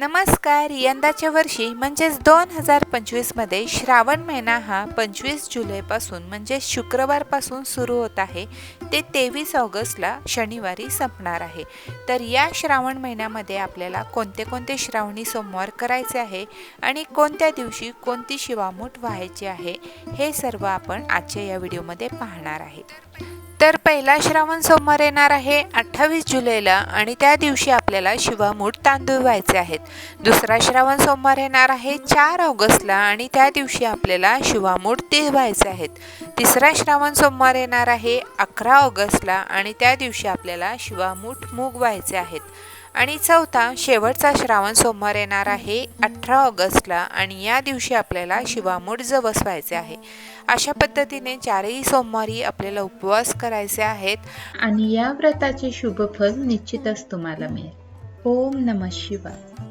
नमस्कार यंदाच्या वर्षी म्हणजेच दोन हजार पंचवीसमध्ये श्रावण महिना हा पंचवीस जुलैपासून म्हणजे शुक्रवारपासून सुरू होत आहे. ते तेवीस ऑगस्टला शनिवारी संपणार आहे. तर या श्रावण महिन्यामध्ये आपल्याला कोणते कोणते श्रावणी सोमवार करायचे आहे आणि कोणत्या दिवशी कोणती शिवामूठ व्हायची आहे हे सर्व आपण आजच्या या व्हिडिओमध्ये पाहणार आहे. तर पहिला श्रावण सोमवार येणार आहे अठ्ठावीस जुलैला आणि त्या दिवशी आपल्याला शिवामूठ तांदूळ व्हायचे आहेत. दुसरा श्रावण सोमवार येणार आहे चार ऑगस्टला आणि त्या दिवशी आपल्याला शिवामूठ ते व्हायचे आहेत. तिसरा श्रावण सोमवार येणार आहे अकरा ऑगस्टला आणि त्या दिवशी आपल्याला शिवामूठ मूग व्हायचे आहेत. आणि चौथा शेवटचा श्रावण सोमवार येणार आहे अठरा ऑगस्टला आणि या दिवशी आपल्याला शिवामूठ जवस व्हायचे आहे. अशा पद्धतीने चारही सोमवारी आपल्याला उपवास करायचे आहेत. आणि या व्रताचे शुभ फल निश्चितच तुम्हाला मिळेल. ओम नम शिवाय.